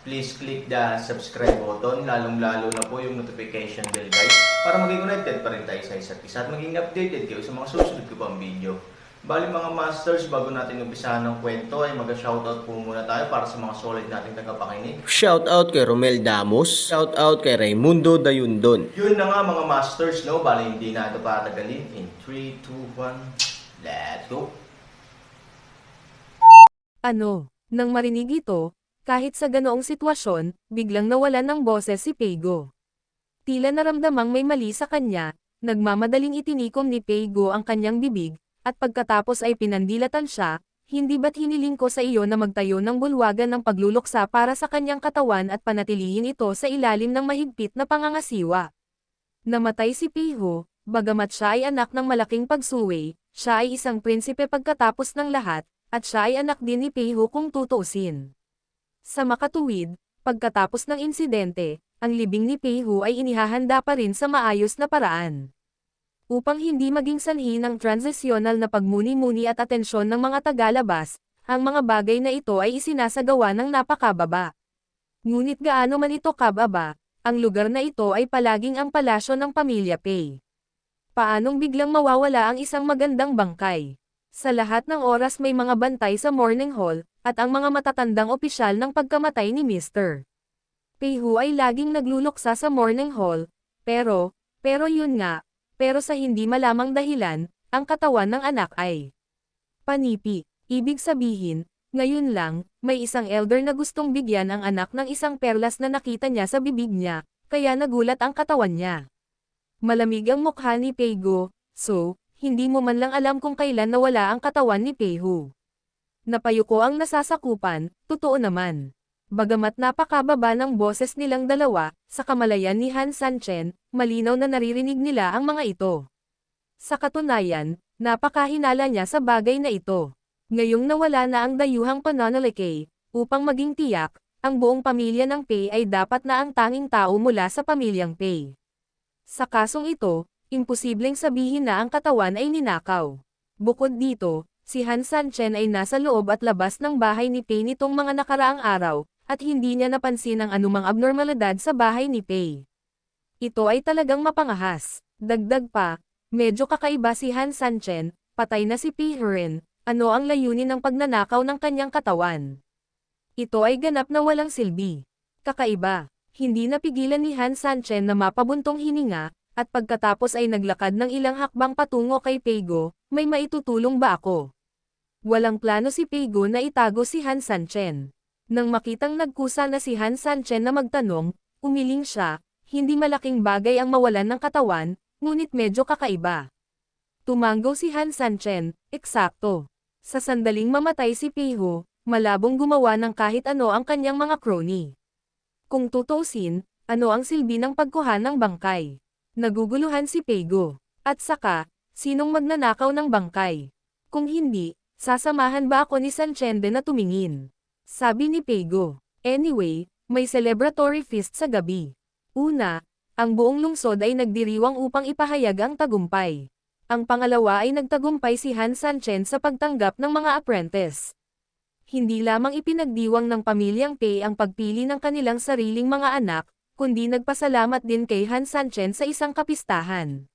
please click the subscribe button, lalong-lalo na po yung notification bell guys, para maging connected pa rin tayo sa isa't isa at maging updated kayo sa mga susunod ko pang video. Bali mga masters, bago natin umpisahan ng kwento ay mag-shoutout po muna tayo para sa mga solid nating tagapakinig. Shoutout kay Romel Damos. Shoutout kay Raimundo Dayundon. Yun na nga mga masters, no? Bali hindi na ito patagalin. In 3, 2, 1, let's go! Ano? Nang marinig ito, kahit sa ganoong sitwasyon, biglang nawalan ng boses si Pego. Tila naramdamang may mali sa kanya, nagmamadaling itinikom ni Pego ang kanyang bibig, at pagkatapos ay pinandilatan siya, hindi ba't hiniling ko sa iyo na magtayo ng bulwagan ng pagluluksa para sa kanyang katawan at panatilihin ito sa ilalim ng mahigpit na pangangasiwa. Namatay si Piho, bagamat siya ay anak ng malaking pagsuway, siya ay isang prinsipe pagkatapos ng lahat, at siya ay anak din ni Piho kung tutuusin. Sa makatuwid, pagkatapos ng insidente, ang libing ni Piho ay inihahanda pa rin sa maayos na paraan. Upang hindi maging sanhi ng transisyonal na pagmuni-muni at atensyon ng mga tagalabas, ang mga bagay na ito ay isinasagawa ng napakababa. Ngunit gaano man ito kababa, ang lugar na ito ay palaging ang palasyo ng pamilya Pei. Paanong biglang mawawala ang isang magandang bangkay? Sa lahat ng oras may mga bantay sa morning hall, at ang mga matatandang opisyal ng pagkamatay ni Mr. Peihu ay laging nagluluksa sa morning hall, pero, pero yun nga, pero sa hindi malamang dahilan, ang katawan ng anak ay panipi. Ibig sabihin, ngayon lang, may isang elder na gustong bigyan ang anak ng isang perlas na nakita niya sa bibig niya, kaya nagulat ang katawan niya. Malamig ang mukha ni Peigo, so, hindi mo man lang alam kung kailan nawala ang katawan ni Peihu. Napayuko ang nasasakupan, totoo naman. Bagamat napakababa ng boses nilang dalawa, sa kamalayan ni Han Sanchen, malinaw na naririnig nila ang mga ito. Sa katunayan, napakahinala niya sa bagay na ito. Ngayong nawala na ang dayuhang pananalikay, upang maging tiyak, ang buong pamilya ng Pei ay dapat na ang tanging tao mula sa pamilyang Pei. Sa kasong ito, imposibleng sabihin na ang katawan ay ninakaw. Bukod dito, si Han Sanchen ay nasa loob at labas ng bahay ni Pei nitong mga nakaraang araw, at hindi niya napansin ang anumang abnormalidad sa bahay ni Pei. Ito ay talagang mapangahas. Dagdag pa, medyo kakaiba si Han Sanchen, patay na si Pi Herin, ano ang layunin ng pagnanakaw ng kanyang katawan. Ito ay ganap na walang silbi. Kakaiba, hindi napigilan ni Han Sanchen na mapabuntong hininga, at pagkatapos ay naglakad ng ilang hakbang patungo kay Peigo, may maitutulong ba ako? Walang plano si Peigo na itago si Han Sanchen. Nang makitang nagkusa na si Han Sanchen na magtanong, umiling siya, hindi malaking bagay ang mawalan ng katawan, ngunit medyo kakaiba. Tumanggo si Han Sanchen, eksakto. Sa sandaling mamatay si Piho, malabong gumawa ng kahit ano ang kanyang mga crony. Kung tutusin, ano ang silbi ng pagkuha ng bangkay? Naguguluhan si Pego. At saka, sinong magnanakaw ng bangkay? Kung hindi, sasamahan ba ako ni Sanchende na tumingin? Sabi ni Pego. Anyway, may celebratory feast sa gabi. Una, ang buong lungsod ay nagdiriwang upang ipahayag ang tagumpay. Ang pangalawa ay nagtagumpay si Han Sanchen sa pagtanggap ng mga apprentice. Hindi lamang ipinagdiwang ng pamilyang Pei ang pagpili ng kanilang sariling mga anak, kundi nagpasalamat din kay Han Sanchen sa isang kapistahan.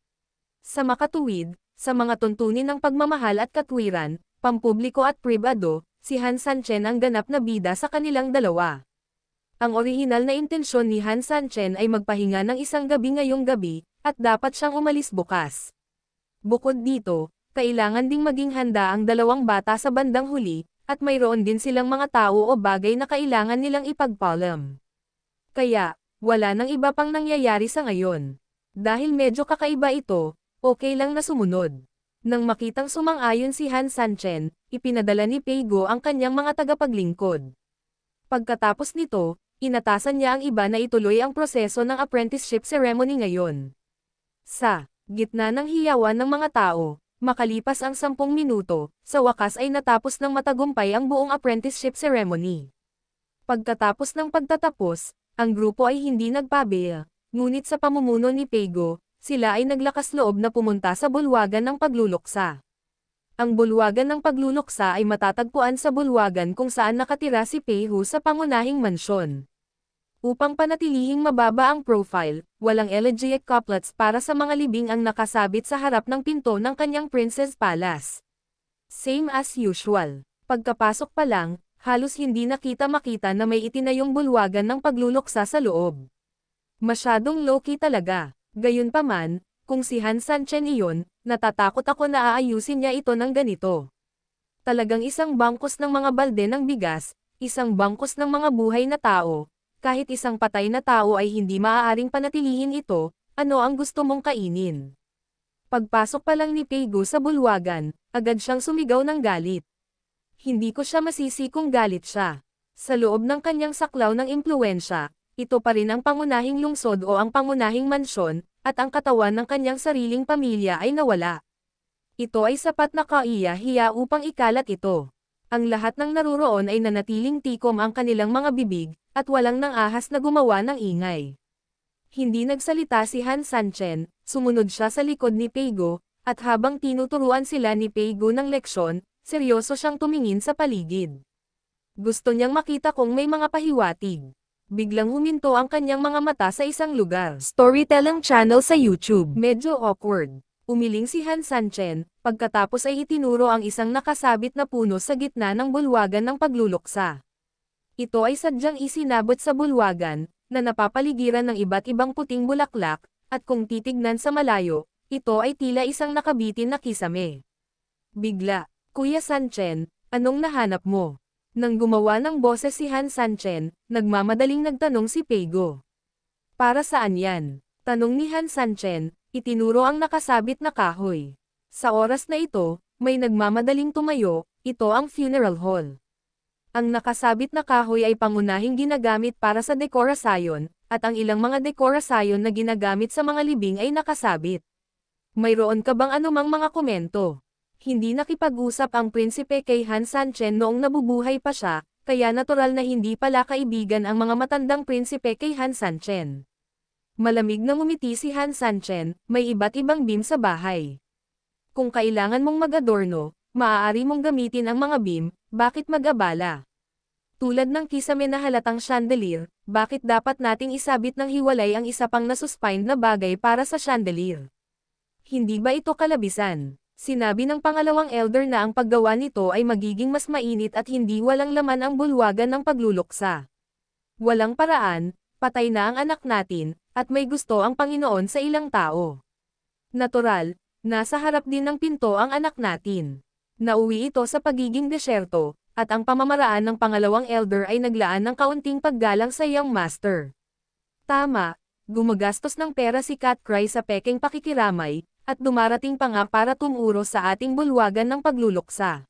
Sa makatuwid, sa mga tuntunin ng pagmamahal at katwiran, pampubliko at pribado, si Han Sanchen ang ganap na bida sa kanilang dalawa. Ang orihinal na intensyon ni Han Sanchen ay magpahinga ng isang gabi ngayong gabi, at dapat siyang umalis bukas. Bukod dito, kailangan ding maging handa ang dalawang bata sa bandang huli, at mayroon din silang mga tao o bagay na kailangan nilang ipagpalam. Kaya, wala nang iba pang nangyayari sa ngayon. Dahil medyo kakaiba ito, okay lang na sumunod. Nang makitang sumang-ayon si Han Sanchen, ipinadala ni Peigo ang kanyang mga tagapaglingkod. Pagkatapos nito, inatasan niya ang iba na ituloy ang proseso ng apprenticeship ceremony ngayon. Sa gitna ng hiyawan ng mga tao, makalipas ang sampung minuto, sa wakas ay natapos ng matagumpay ang buong apprenticeship ceremony. Pagkatapos ng pagtatapos, ang grupo ay hindi nagpabail, ngunit sa pamumuno ni Pego, sila ay naglakas loob na pumunta sa bulwagan ng pagluluksa. Ang bulwagan ng pagluluksa ay matatagpuan sa bulwagan kung saan nakatira si Peihu sa pangunahing mansyon. Upang panatilihing mababa ang profile, walang elegiac couplets para sa mga libing ang nakasabit sa harap ng pinto ng kanyang Princess Palace. Same as usual. Pagkapasok pa lang, halos hindi nakita makita na may itinayong bulwagan ng pagluluksa sa loob. Masyadong low-key talaga. Gayunpaman, kung si Han Sanchen iyon, natatakot ako na aayusin niya ito ng ganito. Talagang isang bangkos ng mga balde ng bigas, isang bangkos ng mga buhay na tao, kahit isang patay na tao ay hindi maaaring panatilihin ito, ano ang gusto mong kainin. Pagpasok pa lang ni Peigo sa bulwagan, agad siyang sumigaw ng galit. Hindi ko siya masisi kung galit siya. Sa loob ng kanyang saklaw ng impluensya, ito pa rin ang pangunahing lungsod o ang pangunahing mansyon, at ang katawan ng kanyang sariling pamilya ay nawala. Ito ay sapat na kaiya-hiya upang ikalat ito. Ang lahat ng naruroon ay nanatiling tikom ang kanilang mga bibig, at walang nang ahas na gumawa ng ingay. Hindi nagsalita si Han Sanchen, sumunod siya sa likod ni Peigo, at habang tinuturuan sila ni Peigo ng leksyon, seryoso siyang tumingin sa paligid. Gusto niyang makita kung may mga pahiwatig. Biglang huminto ang kanyang mga mata sa isang lugar. Storytelling channel sa YouTube. Medyo awkward. Umiling si Han Sanchen, pagkatapos ay itinuro ang isang nakasabit na puno sa gitna ng bulwagan ng pagluluksa. Ito ay sadyang isinabot sa bulwagan, na napapaligiran ng iba't ibang puting bulaklak, at kung titignan sa malayo, ito ay tila isang nakabitin na kisame. Bigla, Kuya Sanchen, anong nahanap mo? Nang gumawa ng boses si Han Sanchen, nagmamadaling nagtanong si Peigo. Para saan yan? Tanong ni Han Sanchen, itinuro ang nakasabit na kahoy. Sa oras na ito, may nagmamadaling tumayo, ito ang funeral hall. Ang nakasabit na kahoy ay pangunahing ginagamit para sa dekorasyon, at ang ilang mga dekorasyon na ginagamit sa mga libing ay nakasabit. Mayroon ka bang anumang mga komento? Hindi nakipag-usap ang prinsipe kay Han Sanchen noong nabubuhay pa siya, kaya natural na hindi pala kaibigan ang mga matandang prinsipe kay Han Sanchen. Malamig na ngumiti si Han Sanchen, may iba't ibang beam sa bahay. Kung kailangan mong mag-adorno, maaari mong gamitin ang mga beam, bakit mag-abala? Tulad ng kisame na halatang chandelier, bakit dapat nating isabit ng hiwalay ang isa pang nasuspine na bagay para sa chandelier? Hindi ba ito kalabisan? Sinabi ng pangalawang elder na ang paggawa nito ay magiging mas mainit at hindi walang laman ang bulwagan ng pagluluksa. Walang paraan, patay na ang anak natin, at may gusto ang Panginoon sa ilang tao. Natural, nasa harap din ng pinto ang anak natin. Nauwi ito sa pagiging desyerto, at ang pamamaraan ng pangalawang elder ay naglaan ng kaunting paggalang sa young master. Tama, gumagastos ng pera si Cat Cry sa peking pakikiramay, at dumarating pa nga para tumuro sa ating bulwagan ng pagluluksa.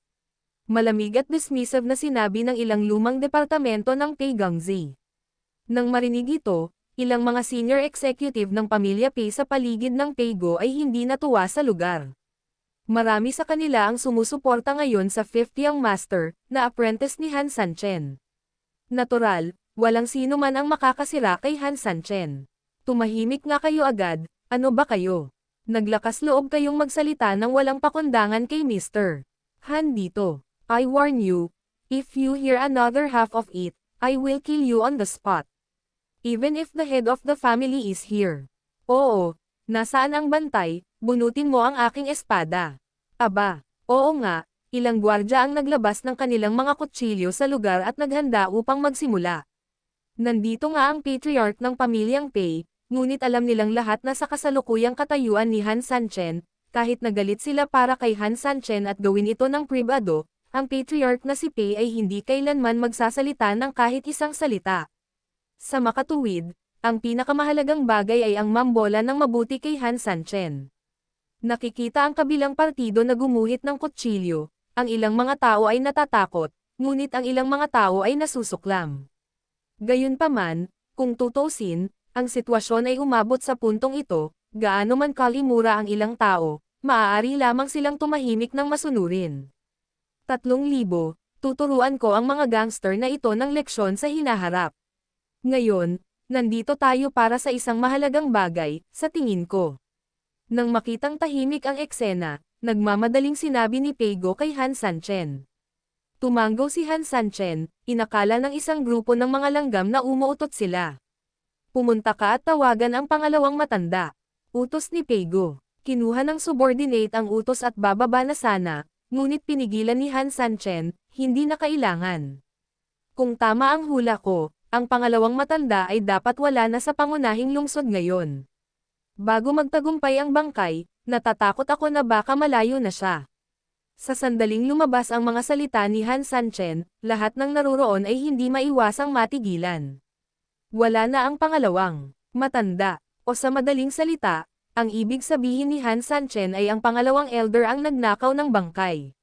Malamig at dismissive na sinabi ng ilang lumang departamento ng Taegangzi. Nang marinig ito, ilang mga senior executive ng pamilya Pei sa paligid ng Peigo ay hindi natuwa sa lugar. Marami sa kanila ang sumusuporta ngayon sa 50 Young Master, na apprentice ni Han Sanchen. Natural, walang sino man ang makakasira kay Han Sanchen. Tumahimik nga kayo agad, ano ba kayo? Naglakas loob kayong magsalita ng walang pakundangan kay Mr. Han dito. I warn you, if you hear another half of it, I will kill you on the spot. Even if the head of the family is here. Oo, nasaan ang bantay, bunutin mo ang aking espada. Aba, oo nga, ilang gwardya ang naglabas ng kanilang mga kutsilyo sa lugar at naghanda upang magsimula. Nandito nga ang patriarch ng pamilyang Pei, ngunit alam nilang lahat na sa kasalukuyang katayuan ni Han Sanchen, kahit nagalit sila para kay Han Sanchen at gawin ito ng privado, ang patriarch na si Pei ay hindi kailanman magsasalita ng kahit isang salita. Sa makatuwid, ang pinakamahalagang bagay ay ang mambola ng mabuti kay Han Sanchen. Nakikita ang kabilang partido na gumuhit ng kutsilyo, ang ilang mga tao ay natatakot, ngunit ang ilang mga tao ay nasusuklam. Gayunpaman, kung tutusin, ang sitwasyon ay umabot sa puntong ito, gaano man kalimura ang ilang tao, maaari lamang silang tumahimik ng masunurin. Tatlong libo, tuturuan ko ang mga gangster na ito ng leksyon sa hinaharap. Ngayon, nandito tayo para sa isang mahalagang bagay, sa tingin ko. Nang makitang tahimik ang eksena, nagmamadaling sinabi ni Pego kay Han Sanchen. Tumanggo si Han Sanchen, inakala ng isang grupo ng mga langgam na umuutot sila. Pumunta ka at tawagan ang pangalawang matanda. Utos ni Pego. Kinuha ng subordinate ang utos at bababa na sana, ngunit pinigilan ni Han Sanchen, hindi na kailangan. Kung tama ang hula ko, ang pangalawang matanda ay dapat wala na sa pangunahing lungsod ngayon. Bago magtagumpay ang bangkay, natatakot ako na baka malayo na siya. Sa sandaling lumabas ang mga salita ni Han Sanchen, lahat ng naruroon ay hindi maiwasang matigilan. Wala na ang pangalawang, matanda, o sa madaling salita, ang ibig sabihin ni Han Sanchen ay ang pangalawang elder ang nagnakaw ng bangkay.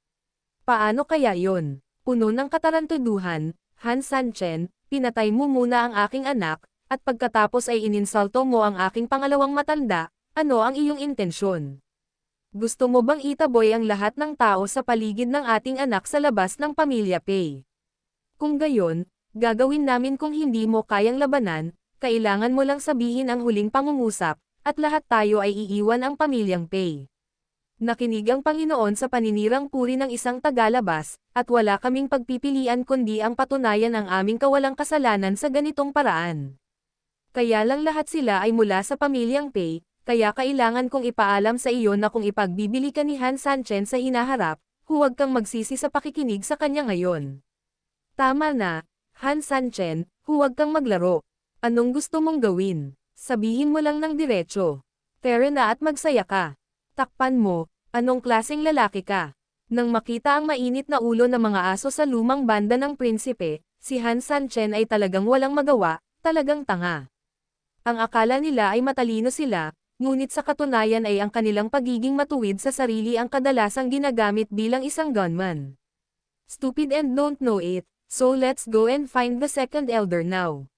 Paano kaya yon? Puno ng katarantuduhan, Han Sanchen, pinatay mo muna ang aking anak, at pagkatapos ay ininsulto mo ang aking pangalawang matanda, ano ang iyong intensyon? Gusto mo bang itaboy ang lahat ng tao sa paligid ng ating anak sa labas ng pamilya Pay? Kung gayon, gagawin namin kung hindi mo kayang labanan, kailangan mo lang sabihin ang huling pangungusap, at lahat tayo ay iiwan ang pamilyang Pay. Nakinig ang Panginoon sa paninirang puri ng isang tagalabas, at wala kaming pagpipilian kundi ang patunayan ang aming kawalang kasalanan sa ganitong paraan. Kaya lang lahat sila ay mula sa pamilyang Pay, kaya kailangan kong ipaalam sa iyo na kung ipagbibili ka ni Han Sanchen sa hinaharap, huwag kang magsisi sa pakikinig sa kanya ngayon. Tama na, Han Sanchen, huwag kang maglaro. Anong gusto mong gawin? Sabihin mo lang ng diretso. Tara na at magsaya ka. Takpan mo, anong klaseng lalaki ka? Nang makita ang mainit na ulo ng mga aso sa lumang banda ng prinsipe, si Han Sanchen ay talagang walang magawa, talagang tanga. Ang akala nila ay matalino sila, ngunit sa katunayan ay ang kanilang pagiging matuwid sa sarili ang kadalasang ginagamit bilang isang gunman. Stupid and don't know it, so let's go and find the second elder now.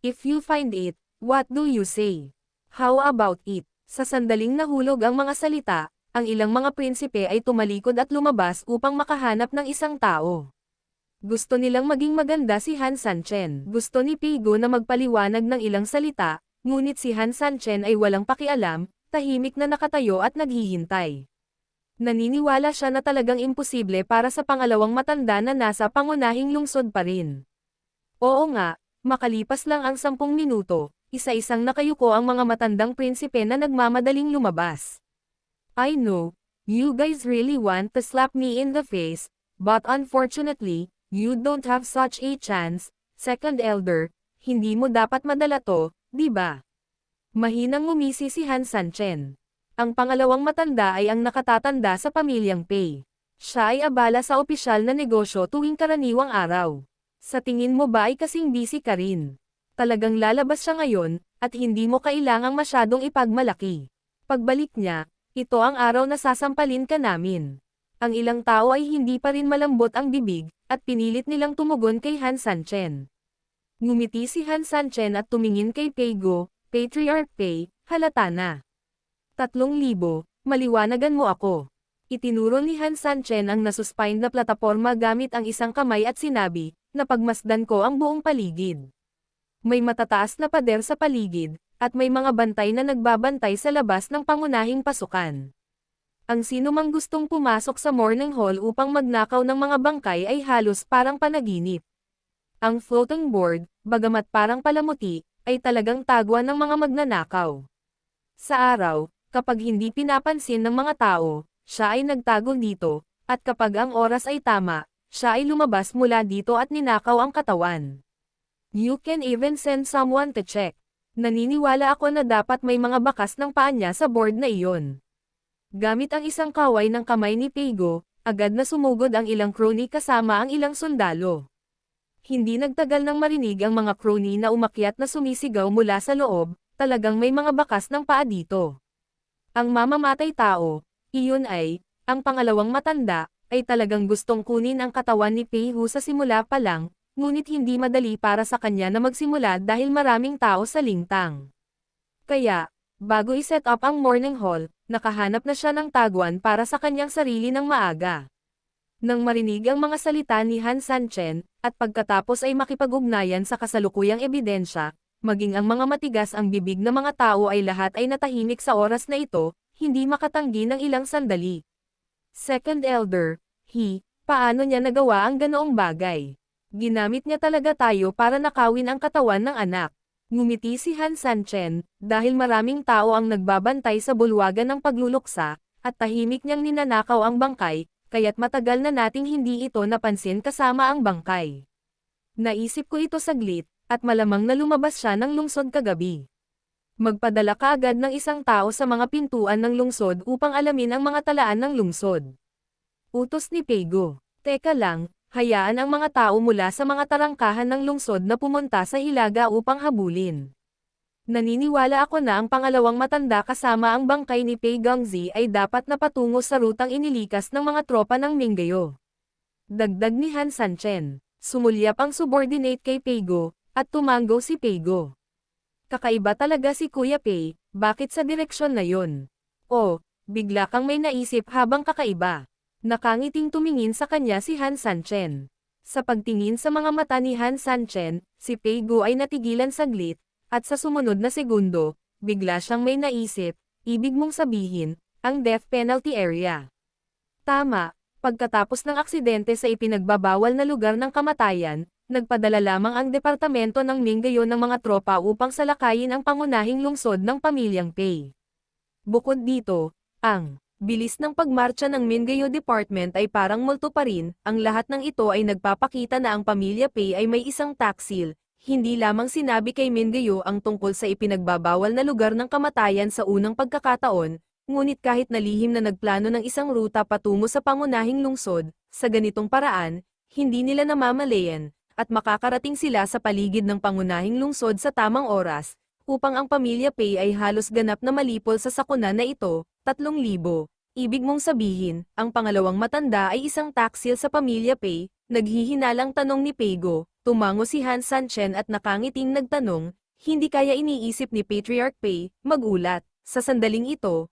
If you find it, what do you say? How about it? Sa sandaling nahulog ang mga salita, ang ilang mga prinsipe ay tumalikod at lumabas upang makahanap ng isang tao. Gusto nilang maging maganda si Han Sanchen. Gusto ni Pigo na magpaliwanag ng ilang salita, ngunit si Han Sanchen ay walang pakialam, tahimik na nakatayo at naghihintay. Naniniwala siya na talagang imposible para sa pangalawang matanda na nasa pangunahing lungsod pa rin. Oo nga, makalipas lang ang sampung minuto, isa-isang nakayuko ang mga matandang prinsipe na nagmamadaling lumabas. I know, you guys really want to slap me in the face, but unfortunately, you don't have such a chance, second elder, hindi mo dapat madala to, di ba? Mahinang ngumisi si Han Sanchen. Ang pangalawang matanda ay ang nakatatanda sa pamilyang Pei. Siya ay abala sa opisyal na negosyo tuwing karaniwang araw. Sa tingin mo ba ay kasing busy ka rin? Talagang lalabas siya ngayon, at hindi mo kailangang masyadong ipagmalaki. Pagbalik niya, ito ang araw na sasampalin ka namin. Ang ilang tao ay hindi pa rin malambot ang bibig, at pinilit nilang tumugon kay Han Sanchen. Ngumiti si Han Sanchen at tumingin kay Peigo, Patriarch Pei, halata na. Tatlong libo, maliwanagan mo ako. Itinuro ni Han Sanchen ang nasuspine na plataporma gamit ang isang kamay at sinabi, na pagmasdan ko ang buong paligid. May matataas na pader sa paligid, at may mga bantay na nagbabantay sa labas ng pangunahing pasukan. Ang sino mang gustong pumasok sa morning hall upang magnakaw ng mga bangkay ay halos parang panaginip. Ang floating board, bagamat parang palamuti, ay talagang tagwan ng mga magnanakaw. Sa araw, kapag hindi pinapansin ng mga tao, siya ay nagtago dito, at kapag ang oras ay tama, siya ay lumabas mula dito at ninakaw ang katawan. You can even send someone to check. Naniniwala ako na dapat may mga bakas ng paa niya sa board na iyon. Gamit ang isang kaway ng kamay ni Pego, agad na sumugod ang ilang crony kasama ang ilang sundalo. Hindi nagtagal nang marinig ang mga crony na umakyat na sumisigaw mula sa loob, talagang may mga bakas ng paa dito. Ang mamamatay tao, iyon ay, ang pangalawang matanda, ay talagang gustong kunin ang katawan ni Peihu sa simula pa lang, ngunit hindi madali para sa kanya na magsimula dahil maraming tao sa lingtang. Kaya, bago iset up ang morning hall, nakahanap na siya ng taguan para sa kanyang sarili ng maaga. Nang marinig ang mga salita ni Han Sanchen, at pagkatapos ay makipag-ugnayan sa kasalukuyang ebidensya, maging ang mga matigas ang bibig ng mga tao ay lahat ay natahimik sa oras na ito, hindi makatanggi ng ilang sandali. Second Elder, he, paano niya nagawa ang ganoong bagay? Ginamit niya talaga tayo para nakawin ang katawan ng anak. Ngumiti si Han Sanchen, dahil maraming tao ang nagbabantay sa bulwagan ng pagluluksa, at tahimik niyang ninanakaw ang bangkay, kaya't matagal na nating hindi ito napansin kasama ang bangkay. Naisip ko ito saglit, at malamang na lumabas siya ng lungsod kagabi. Magpadala ka agad ng isang tao sa mga pintuan ng lungsod upang alamin ang mga talaan ng lungsod. Utos ni Pego. Teka lang, hayaan ang mga tao mula sa mga tarangkahan ng lungsod na pumunta sa Hilaga upang habulin. Naniniwala ako na ang pangalawang matanda kasama ang bangkay ni Pei Gangzi ay dapat na patungo sa rutang inilikas ng mga tropa ng Minggayo. Dagdag ni Han Sanchen. Sumulyap ang subordinate kay Peigo, at tumanggo si Peigo. Kakaiba talaga si Kuya Pei, bakit sa direksyon na yon? O, bigla kang may naisip habang kakaiba. Nakangiting tumingin sa kanya si Han Sanchen. Sa pagtingin sa mga mata ni Han Sanchen, si Peigo ay natigilan saglit, at sa sumunod na segundo, bigla siyang may naisip, ibig mong sabihin, ang death penalty area. Tama, pagkatapos ng aksidente sa ipinagbabawal na lugar ng kamatayan, nagpadala lamang ang departamento ng Minggayo ng mga tropa upang salakayin ang pangunahing lungsod ng pamilyang Pei. Bukod dito, ang bilis ng pagmarcha ng Mingayo Department ay parang multo pa rin, ang lahat ng ito ay nagpapakita na ang pamilya Pei ay may isang taksil, hindi lamang sinabi kay Mingayo ang tungkol sa ipinagbabawal na lugar ng kamatayan sa unang pagkakataon, ngunit kahit nalihim na nagplano ng isang ruta patungo sa pangunahing lungsod, sa ganitong paraan, hindi nila namamalayan, at makakarating sila sa paligid ng pangunahing lungsod sa tamang oras, upang ang pamilya Pei ay halos ganap na malipol sa sakuna na ito, 3,000. Ibig mong sabihin, ang pangalawang matanda ay isang taksil sa pamilya Pei, naghihinalang tanong ni Peigo, tumango si Han Sanchen at nakangiting nagtanong, hindi kaya iniisip ni Patriarch Pei, magulat, sa sandaling ito,